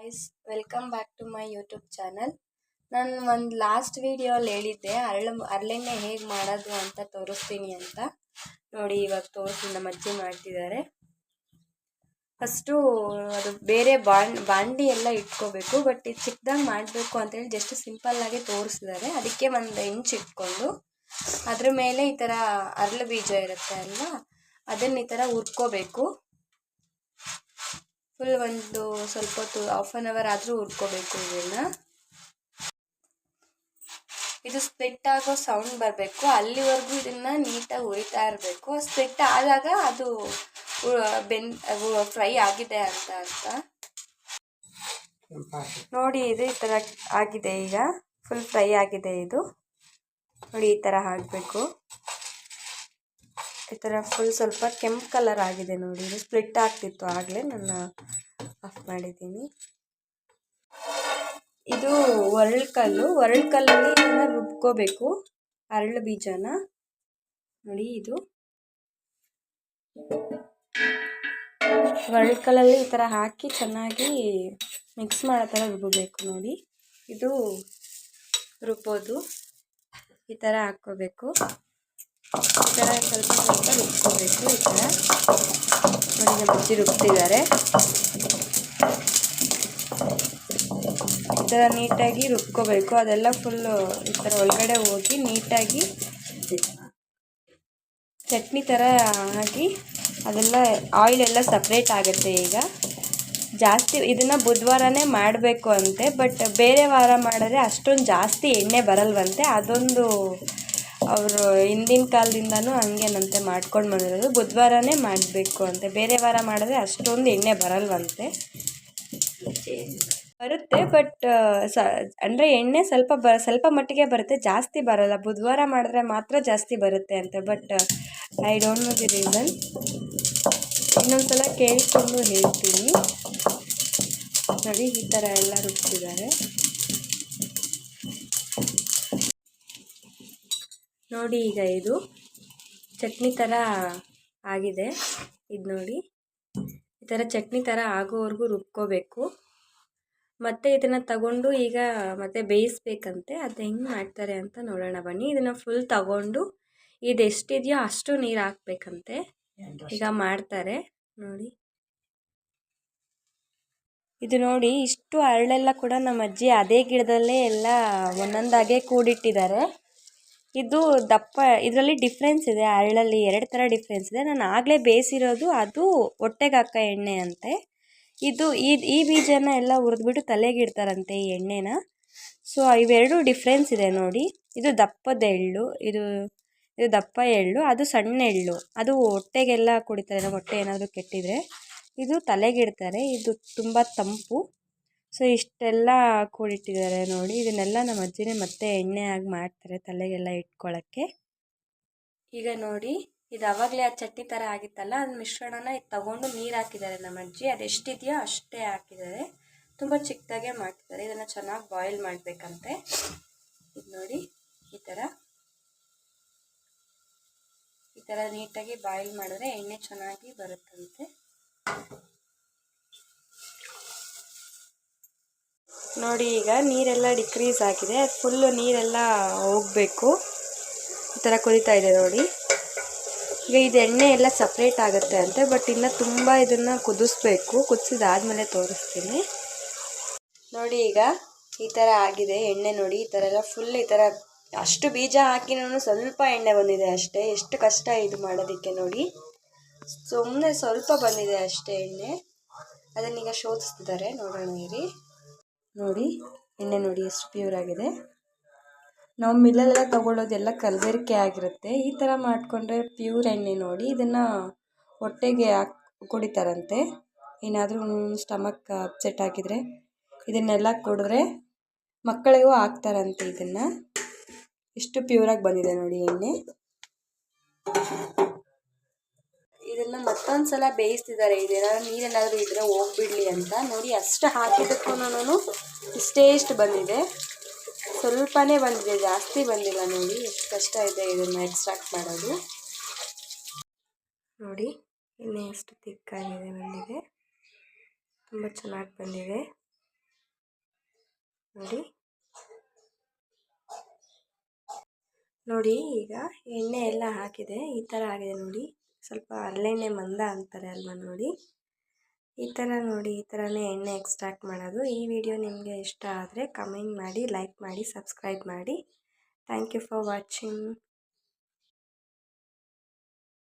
Guys welcome back to my YouTube channel ನಾನು ಒಂದು last ವಿಡಿಯೋಲ್ಲಿ ಹೇಳಿದ್ದೆ, ಅರಳು, ಅರಳೆಣ್ಣೆ ಹೇಗೆ ಮಾಡೋದು ಅಂತ ತೋರಿಸ್ತೀನಿ ಅಂತ. ನೋಡಿ, ಇವಾಗ ತೋರಿಸಿ ನಮ್ಮ ಅಜ್ಜಿ ಮಾಡ್ತಿದ್ದಾರೆ. ಫಸ್ಟು ಅದು ಬೇರೆ ಬಾಂಡ್ ಬಾಂಡಿ ಎಲ್ಲ ಇಟ್ಕೋಬೇಕು ಬಟ್ ಇದು ಚಿಕ್ಕದಾಗಿ ಮಾಡಬೇಕು ಅಂತೇಳಿ ಜಸ್ಟ್ ಸಿಂಪಲ್ಲಾಗಿ ತೋರಿಸಿದ್ದಾರೆ. ಅದಕ್ಕೆ ಒಂದು ಇಂಚ್ ಇಟ್ಕೊಂಡು, ಅದ್ರ ಮೇಲೆ ಈ ಥರ ಅರಳು ಬೀಜ ಇರುತ್ತೆ ಅಲ್ವಾ? ಅದನ್ನ ಈ ಥರ ಹುರ್ಕೋಬೇಕು. ಫುಲ್ ಒಂದು ಸ್ವಲ್ಪ ಹೊತ್ತು ಹಾಫ್ ಆನ್ ಅವರ್ ಆದರೂ ಹುರ್ಕೋಬೇಕು ಇದನ್ನು. ಇದು ಸ್ಪ್ಲಿಟ್ ಆಗೋ ಸೌಂಡ್ ಬರಬೇಕು. ಅಲ್ಲಿವರೆಗೂ ಇದನ್ನು ನೀಟಾಗಿ ಹುರಿತಾ ಇರಬೇಕು. ಸ್ಪ್ಲಿಟ್ ಆದಾಗ ಅದು ಬೆನ್ ಫ್ರೈ ಆಗಿದೆ ಅಂತ ಅರ್ಥ. ನೋಡಿ ಇದು ಈ ಥರ ಆಗಿದೆ ಈಗ. ಫುಲ್ ಫ್ರೈ ಆಗಿದೆ ಇದು. ನೋಡಿ ಈ ಥರ ಹಾಕಬೇಕು. ಈ ಥರ ಫುಲ್ ಸ್ವಲ್ಪ ಕೆಂಪು ಕಲರ್ ಆಗಿದೆ ನೋಡಿ. ಇದು ಸ್ಪ್ಲಿಟ್ ಆಗ್ತಿತ್ತು ಆಗಲೇ ನಾನು ಆಫ್ ಮಾಡಿದ್ದೀನಿ. ಇದು ಒರಳ್ಕಲ್ಲು ಒರಳ್ಕಲ್ಲಲ್ಲಿ ಇದನ್ನು ರುಬ್ಕೋಬೇಕು. ಅರಳು ಬೀಜನ. ನೋಡಿ ಇದು. ಒರಳ್ಕಲ್ಲಲ್ಲಿ ಈ ಥರ ಹಾಕಿ ಚೆನ್ನಾಗಿ ಮಿಕ್ಸ್ ಮಾಡೋ ಥರ ರುಬ್ಬಬೇಕು ನೋಡಿ. ಇದು ರುಬ್ಬೋದು. ಈ ಥರ ಹಾಕ್ಕೋಬೇಕು. ಈ ಥರ ಸ್ವಲ್ಪ ಸ್ವಲ್ಪ ರುಬ್ಕೋಬೇಕು ಈ ಥರ ನೋಡಿ ಅಜ್ಜಿ ರುಬ್ತಿದ್ದಾರೆ ಈ ಥರ ನೀಟಾಗಿ ರುಬ್ಕೋಬೇಕು. ಅದೆಲ್ಲ ಫುಲ್ಲು ಈ ಥರ ಒಳಗಡೆ ಹೋಗಿ ನೀಟಾಗಿ ಚಟ್ನಿ ಥರ ಹಾಕಿ ಅದೆಲ್ಲ ಆಯಿಲ್ ಎಲ್ಲ ಸಪ್ರೇಟ್ ಆಗುತ್ತೆ ಈಗ. ಜಾಸ್ತಿ ಇದನ್ನು ಬುಧವಾರನೇ ಮಾಡಬೇಕು ಅಂತೆ ಬಟ್ ಬೇರೆ ವಾರ ಮಾಡಿದ್ರೆ ಅಷ್ಟೊಂದು ಜಾಸ್ತಿ ಎಣ್ಣೆ ಬರಲ್ವಂತೆ. ಅದೊಂದು ಅವರು ಹಿಂದಿನ ಕಾಲದಿಂದನೂ ಹಂಗೇನಂತೆ ಮಾಡ್ಕೊಂಡು ಬಂದಿರೋದು. ಬುಧವಾರನೇ ಮಾಡಬೇಕು ಅಂತೆ. ಬೇರೆ ವಾರ ಮಾಡಿದ್ರೆ ಅಷ್ಟೊಂದು ಎಣ್ಣೆ ಬರಲ್ವಂತೆ. ಬರುತ್ತೆ, ಬಟ್ ಸ, ಅಂದರೆ ಎಣ್ಣೆ ಸ್ವಲ್ಪ ಬ, ಸ್ವಲ್ಪ ಮಟ್ಟಿಗೆ ಬರುತ್ತೆ, ಜಾಸ್ತಿ ಬರಲ್ಲ. ಬುಧವಾರ ಮಾಡಿದ್ರೆ ಮಾತ್ರ ಜಾಸ್ತಿ ಬರುತ್ತೆ ಅಂತೆ, but, I don't know the reason. ಇನ್ನೊಂದು ಸಲ ಕೇಳಿಕೊಂಡು ಹೇಳ್ತೀನಿ. ನೋಡಿ, ಈ ಥರ ಎಲ್ಲ ರುಬ್ತಿದ್ದಾರೆ ನೋಡಿ ಈಗ ಇದು ಚಟ್ನಿ ಥರ ಆಗಿದೆ. ಇದು ನೋಡಿ. ಈ ಥರ ಚಟ್ನಿ ಥರ ಆಗೋವರೆಗೂ ರುಬ್ಕೋಬೇಕು. ಮತ್ತೆ ಇದನ್ನು ತಗೊಂಡು ಈಗ ಮತ್ತೆ ಬೇಯಿಸ್ಬೇಕಂತೆ. ಅದು ಹೆಂಗೆ ಮಾಡ್ತಾರೆ ಅಂತ ನೋಡೋಣ. ಬನ್ನಿ, ಇದನ್ನು ಫುಲ್ ತಗೊಂಡು ಇದು ಎಷ್ಟಿದೆಯೋ ಅಷ್ಟು ನೀರು ಹಾಕ್ಬೇಕಂತೆ. ಈಗ ಮಾಡ್ತಾರೆ. ನೋಡಿ. ಇದು ನೋಡಿ, ಇಷ್ಟು ಅರಳೆಲ್ಲ ಕೂಡ ನಮ್ಮ ಅಜ್ಜಿ ಅದೇ ಗಿಡದಲ್ಲೇ ಎಲ್ಲ ಒಂದೊಂದಾಗೆ ಕೂಡಿಟ್ಟಿದ್ದಾರೆ. ಇದು ದಪ್ಪ, ಇದರಲ್ಲಿ ಡಿಫ್ರೆನ್ಸ್ ಇದೆ, ಅರಳಲ್ಲಿ ಎರಡು ಥರ ಡಿಫ್ರೆನ್ಸ್ ಇದೆ. ನಾನು ಆಗಲೇ ಬೇಯಿಸಿರೋದು ಅದು ಹೊಟ್ಟೆಗೆ ಹಾಕೋ ಎಣ್ಣೆ ಅಂತೆ. ಇದು ಈ ಈ ಬೀಜನ ಎಲ್ಲ ಹುರಿದ್ಬಿಟ್ಟು ತಲೆಗೆ ಇಡ್ತಾರಂತೆ ಈ ಎಣ್ಣೆನ. ಸೊ ಇವೆರಡು ಡಿಫ್ರೆನ್ಸ್ ಇದೆ ನೋಡಿ. ಇದು ದಪ್ಪದ ಎಳ್ಳು, ಇದು ಇದು ದಪ್ಪ ಎಳ್ಳು, ಅದು ಸಣ್ಣ ಎಳ್ಳು. ಅದು ಹೊಟ್ಟೆಗೆಲ್ಲ ಕುಡಿತಾರೆ, ಹೊಟ್ಟೆ ಏನಾದರೂ ಕೆಟ್ಟಿದ್ರೆ. ಇದು ತಲೆಗಿಡ್ತಾರೆ, ಇದು ತುಂಬ ತಂಪು. ಸೊ, ಇಷ್ಟೆಲ್ಲ ಕೂಡಿಟ್ಟಿದ್ದಾರೆ ನೋಡಿ. ಇದನ್ನೆಲ್ಲ ನಮ್ಮ ಅಜ್ಜಿನೇ ಮತ್ತೆ ಎಣ್ಣೆ ಆಗಿ ಮಾಡ್ತಾರೆ ತಲೆಗೆಲ್ಲ ಇಟ್ಕೊಳ್ಳೋಕ್ಕೆ. ಈಗ ನೋಡಿ, ಇದು ಆವಾಗಲೇ ಆ ಚಟ್ನಿ ಥರ ಆಗಿತ್ತಲ್ಲ ಅದು ಮಿಶ್ರಣನ ಇದು ತಗೊಂಡು ನೀರು ಹಾಕಿದ್ದಾರೆ ನಮ್ಮ ಅಜ್ಜಿ. ಅದು ಎಷ್ಟಿದೆಯೋ ಅಷ್ಟೇ ಹಾಕಿದ್ದಾರೆ. ತುಂಬ ಚಿಕ್ಕದಾಗೆ ಮಾಡ್ತಿದ್ದಾರೆ. ಇದನ್ನು ಚೆನ್ನಾಗಿ ಬಾಯ್ಲ್ ಮಾಡಬೇಕಂತೆ. ಇದು ನೋಡಿ, ಈ ಥರ. ಈ ಥರ ನೀಟಾಗಿ ಬಾಯ್ಲ್ ಮಾಡಿದ್ರೆ ಎಣ್ಣೆ ಚೆನ್ನಾಗಿ ಬರುತ್ತಂತೆ. ನೋಡಿ, ಈಗ ನೀರೆಲ್ಲ ಡಿಕ್ರೀಸ್ ಆಗಿದೆ. ಫುಲ್ಲು ನೀರೆಲ್ಲ ಹೋಗಬೇಕು. ಈ ಥರ ಕುದೀತಾ ಇದೆ ನೋಡಿ. ಈಗ ಇದು ಎಣ್ಣೆ ಎಲ್ಲ ಸಪ್ರೇಟ್ ಆಗುತ್ತೆ ಅಂತೆ ಬಟ್ ಇನ್ನೂ ತುಂಬ ಇದನ್ನು ಕುದಿಸ್ಬೇಕು. ಕುದಿಸಿದಾದ್ಮೇಲೆ ತೋರಿಸ್ತೀನಿ. ನೋಡಿ, ಈಗ ಈ ಥರ ಆಗಿದೆ ಎಣ್ಣೆ ನೋಡಿ. ಈ ಥರ ಎಲ್ಲ ಫುಲ್ ಈ ಥರ ಅಷ್ಟು ಬೀಜ ಹಾಕಿನೂ ಸ್ವಲ್ಪ ಎಣ್ಣೆ ಬಂದಿದೆ ಅಷ್ಟೇ. ಎಷ್ಟು ಕಷ್ಟ ಇದು ಮಾಡೋದಕ್ಕೆ ನೋಡಿ. ಸುಮ್ಮನೆ ಸ್ವಲ್ಪ ಬಂದಿದೆ ಅಷ್ಟೇ ಎಣ್ಣೆ. ಅದನ್ನೀಗ ಶೋಧಿಸ್ತಿದ್ದಾರೆ. ನೋಡೋಣ ಇರಿ. ನೋಡಿ, ಎಣ್ಣೆ ನೋಡಿ ಎಷ್ಟು ಪ್ಯೂರ್ ಆಗಿದೆ. ನಾವು ಮಿಲ್ಲಲ್ಲೆಲ್ಲ ತೊಗೊಳ್ಳೋದೆಲ್ಲ ಕಲಬೆರಕೆ ಆಗಿರುತ್ತೆ. ಈ ಥರ ಮಾಡಿಕೊಂಡ್ರೆ ಪ್ಯೂರ್ ಎಣ್ಣೆ ನೋಡಿ, ಇದನ್ನು ಹೊಟ್ಟೆಗೆ ಹಾಕಿ, ಕುಡಿತಾರಂತೆ. ಏನಾದರೂ ಸ್ಟಮಕ್ ಅಪ್ಸೆಟ್ ಆಗಿದ್ರೆ ಇದನ್ನೆಲ್ಲ ಕುಡಿದ್ರೆ ಮಕ್ಕಳಿಗೂ ಹಾಕ್ತಾರಂತೆ ಇದನ್ನು. ಎಷ್ಟು ಪ್ಯೂರಾಗಿ ಬಂದಿದೆ ನೋಡಿ ಎಣ್ಣೆ. ಇದನ್ನು ಮತ್ತೊಂದು ಸಲ ಬೇಯಿಸ್ತಿದ್ದಾರೆ. ಇದೇನಾದ್ರು ನೀರೇನಾದರೂ ಇದ್ದರೆ ಹೋಗ್ಬಿಡ್ಲಿ ಅಂತ ನೋಡಿ ಅಷ್ಟು ಹಾಕಿದ್ದಕ್ಕೂ ಇಷ್ಟೇ ಇಷ್ಟು ಬಂದಿದೆ. ಸ್ವಲ್ಪನೇ ಬಂದಿದೆ, ಜಾಸ್ತಿ ಬಂದಿಲ್ಲ ನೋಡಿ. ಎಷ್ಟು ಕಷ್ಟ ಇದೆ ಇದನ್ನು ಎಕ್ಸ್ಟ್ರಾಕ್ಟ್ ಮಾಡೋದು. ನೋಡಿ ಎಣ್ಣೆ ಎಷ್ಟು ತಿಕ್ಕಾಗಿದೆ ಬಂದಿದೆ. ತುಂಬ ಚೆನ್ನಾಗಿ ಬಂದಿದೆ. ನೋಡಿ. ನೋಡಿ, ಈಗ ಎಣ್ಣೆ ಎಲ್ಲ ಹಾಕಿದೆ. ಈ ಥರ ಆಗಿದೆ ನೋಡಿ. ಸ್ವಲ್ಪ ಹರಳೆಣ್ಣೆ ಮಂದ ಅಂತಾರೆ ಅಲ್ವಾ ನೋಡಿ? ಈ ಥರ ನೋಡಿ, ಈ ಥರನೇ ಎಣ್ಣೆ ಎಕ್ಸ್ಟ್ರಾಕ್ಟ್ ಮಾಡೋದು. ಈ ವಿಡಿಯೋ ನಿಮಗೆ ಇಷ್ಟ ಆದರೆ ಕಮೆಂಟ್ ಮಾಡಿ ಲೈಕ್ ಮಾಡಿ ಸಬ್ಸ್ಕ್ರೈಬ್ ಮಾಡಿ. Thank you for watching